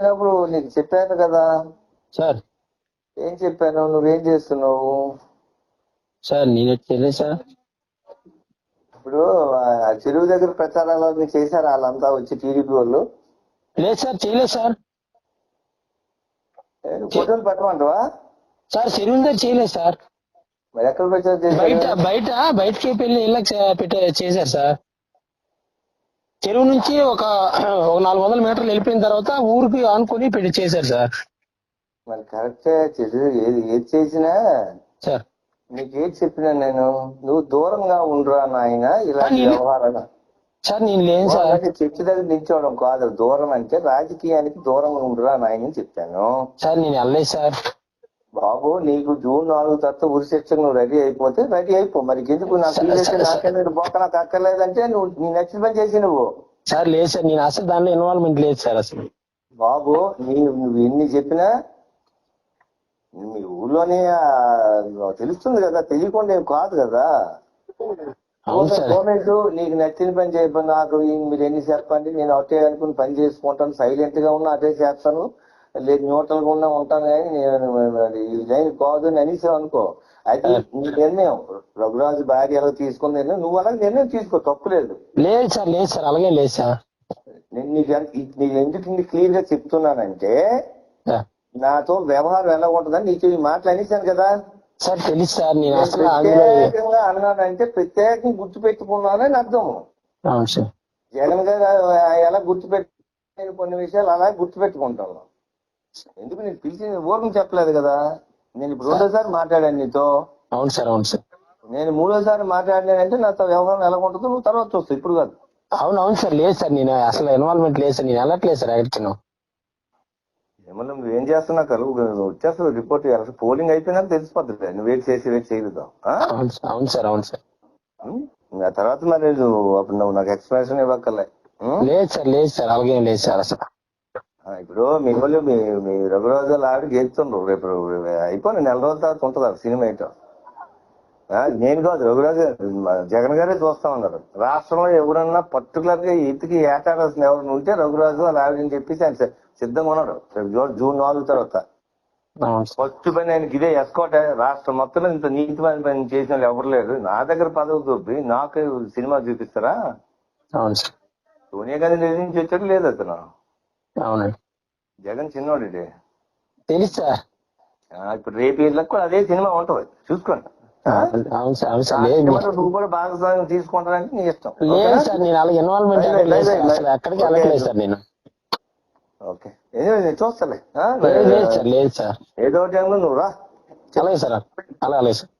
అప్పుడు నీకు చెప్పాను కదా. సార్. ఏం చెప్పాను? నువ్వేం చేస్తున్నావు? సార్ నేను చేయలేదు సార్. ఇప్పుడు ఆ చెరువు దగ్గర ప్రచారాలు అన్ని చేశారు వాళ్ళంతా వచ్చి టీడీపీ వాళ్ళు? లేదు సార్ చేయలేదు సార్. ఫోటోలు పెట్టమంటావా? సార్ చెరువుల దగ్గర చేయలేదు సార్. మరి ఎక్కడ ప్రచారం బయట చేశారు? బయట బయటకి వెళ్ళి పెట్టే చేశారు సార్. చెరువు నుంచి ఒక ఒక నాలుగు వందల మీటర్లు వెళ్ళిపోయిన తర్వాత ఊరికి ఆనుకొని పెట్టి చేశారు సార్. మరి కరెక్టే చెరువు ఏది ఏది చేసినా సార్. నీకు ఏది చెప్పినా నేను నువ్వు దూరంగా ఉండరా నాయన ఇలాంటి వ్యవహారాలు. సార్ నేను లేను సార్. చర్చి దగ్గర నిల్చోవడం కాదు దూరం అంటే రాజకీయానికి దూరంగా ఉండరా నాయన చెప్పాను. సార్ నేను వెళ్ళలేదు సార్. బాబు నీకు జూన్ నాలుగు తర్వాత ఉరి శిక్షకు నువ్వు రెడీ అయిపోతే రెడీ అయిపో. మరి ఎందుకు నాకు సరే, నాకే అక్కర్లేదంటే నువ్వు నీ నచ్చిన పని చేసి నువ్వు. సార్ లేదు సార్ నేను అసలు దాంట్లో ఇన్వాల్వ్మెంట్ లేదు సార్ అసలు. బాబు నీ నువ్వు ఎన్ని చెప్పినా మీ ఊర్లోనే తెలుస్తుంది కదా తెలియకుండా ఏం కాదు కదా. గవర్నమెంట్ నీకు నచ్చిన పని చేయకపోతే నాకు మీరు ఎన్ని చెప్పండి నేను అటే అనుకుని పని చేసుకుంటాను సైలెంట్గా ఉన్నా అటే చేస్తాను. లేదు న్యూట్రల్గా ఉన్నా ఉంటాను కానీ నేను లైన్ కాదు అని అనేసి అనుకో. అయితే నీ నిర్ణయం రఘురాజు భార్య ఎలా నిర్ణయం నువ్వు అలా నిర్ణయం తీసుకో తప్పులేదు లేదు. సార్ లేదు సార్ అలాగే లేదు సార్. నేను నీకు ఎంత- నీకు ఎందుకు క్లియర్గా చెప్తున్నానంటే. నాతో వ్యవహారం ఎలా ఉంటుందని నీకు ఈ మాటలు అనేసాను కదా. సార్ తెలుసు సార్ నేను ప్రత్యేకంగా అన్నానంటే ప్రత్యేకంగా గుర్తు పెట్టుకున్నానని అర్థం జగన్ గారు ఎలా గుర్తు పెట్టి కొన్ని విషయాలు అలా గుర్తు పెట్టుకుంటాను ఎందుకు నేను పిలిచి ఊరికి చెప్పలేదు కదా? నేను ఇప్పుడు రెండోసారి మాట్లాడాను నీతో. అవును సార్ అవును సార్. నేను మూడోసారి మాట్లాడినానంటే నాతో వ్యవహారం ఎలా ఉంటుందో నువ్వు తర్వాత చూస్తావు ఇప్పుడు కాదు. అవును అవును సార్ లేదు సార్ నేను అసలు ఇన్వాల్వ్మెంట్ లేదు సార్ నేను వెళ్ళట్లేదు సార్ ఎక్కడికి ఏమన్నా నువ్వు ఏం చేస్తున్నా కలుగు వచ్చేస్తుంది రిపోర్ట్ అసలు పోలింగ్ అయిపోయినాక తెలిసిపోతుంది నువ్వు వెయిట్ చేసి వెయిట్ చేయలేదు? అవును సార్ అవును సార్? ఆ తర్వాత మరి నువ్వు అప్పుడు నువ్వు నాకు ఎక్స్ప్లెనేషన్ ఇవ్వక్కర్లే? లేదు సార్ లేదు సార్ అలాగేం లేదు సార్ అసలు. ఆ, ఇప్పుడు మీ మీ రఘురాజు ఆడి గెలుతుండ్రు రేపు అయిపోయి నెల రోజుల తర్వాత ఉంటుంది సినిమా ఆ, నేను కాదు రఘురాజు జగన్ గారే చూస్తా ఉన్నారు. రాష్ట్రంలో ఎవరన్నా పర్టికులర్గా ఇతికి ఏటాడాల్సిన ఎవరు ఉంటే రఘురాజు వాళ్ళ ఆవిడని చెప్పేసి ఆయన సిద్ధంగా ఉన్నాడు. రేపు జూన్ నాలుగు తర్వాత. ఫస్ట్ పని ఆయనకి ఇదే ఎస్కోట రాష్ట్రం మొత్తంలో ఇంత నీతిమైన పని చేసిన వాళ్ళు ఎవరు లేరు. నా దగ్గర పదవి దొబ్బి నాకు సినిమా చూపిస్తారా? సోనియా గాంధీ నుంచి వచ్చాడు లేదు అతను? అవునండి. జగన్ చిన్నోడు. తెలుసు? ఇప్పుడు రేపు వీళ్ళకి కూడా అదే సినిమా ఉంటుంది. చూసుకోండి. నువ్వు కూడా భాగస్వామ్యం తీసుకుంటానికి నీ ఇష్టం. లేదు ఓకేనా? సార్ నేను అలా ఇన్వాల్వ్మెంట్ లేదు సార్ వెళ్ళట్లేదు నేను. ఓకే. చూస్తాలే? లేదు లేదు సార్ లేదు సార్. ఏదో టైంలో నువ్వు రా. అలాగే సార్ అలాగే అలాగే సార్.